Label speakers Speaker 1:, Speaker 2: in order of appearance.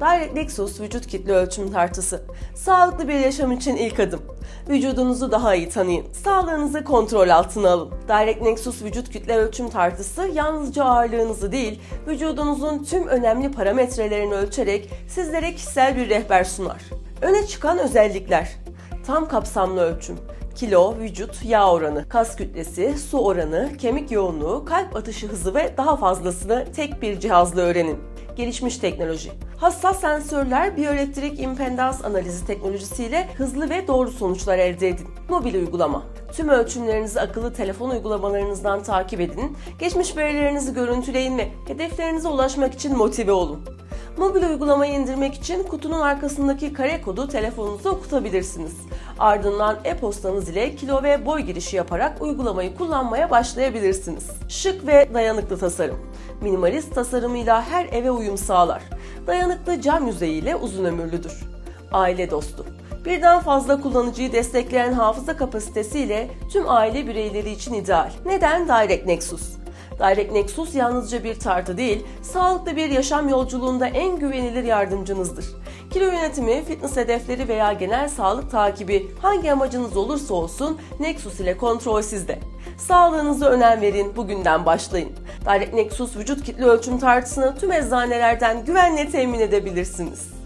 Speaker 1: Direct Nexus vücut kitle ölçüm tartısı. Sağlıklı bir yaşam için ilk adım. Vücudunuzu daha iyi tanıyın. Sağlığınızı kontrol altına alın. Direct Nexus vücut kütle ölçüm tartısı yalnızca ağırlığınızı değil, vücudunuzun tüm önemli parametrelerini ölçerek sizlere kişisel bir rehber sunar. Öne çıkan özellikler. Tam kapsamlı ölçüm. Kilo, vücut, yağ oranı, kas kütlesi, su oranı, kemik yoğunluğu, kalp atışı hızı ve daha fazlasını tek bir cihazla öğrenin. Gelişmiş teknoloji. Hassas sensörler, biyoelektrik impedans analizi teknolojisiyle hızlı ve doğru sonuçlar elde edin. Mobil uygulama. Tüm ölçümlerinizi akıllı telefon uygulamalarınızdan takip edin. Geçmiş verilerinizi görüntüleyin ve hedeflerinize ulaşmak için motive olun. Mobil uygulamayı indirmek için kutunun arkasındaki kare kodu telefonunuza okutabilirsiniz. Ardından e-postanız ile kilo ve boy girişi yaparak uygulamayı kullanmaya başlayabilirsiniz. Şık ve dayanıklı tasarım. Minimalist tasarımıyla her eve uyum sağlar. Dayanıklı cam yüzeyiyle uzun ömürlüdür. Aile dostu. Birden fazla kullanıcıyı destekleyen hafıza kapasitesiyle tüm aile bireyleri için ideal. Neden Direct Nexus? Direct Nexus yalnızca bir tartı değil, sağlıklı bir yaşam yolculuğunda en güvenilir yardımcınızdır. Kilo yönetimi, fitness hedefleri veya genel sağlık takibi hangi amacınız olursa olsun Nexus ile kontrol sizde. Sağlığınıza önem verin, bugünden başlayın. Direct Nexus vücut kitle ölçüm tartısını tüm eczanelerden güvenle temin edebilirsiniz.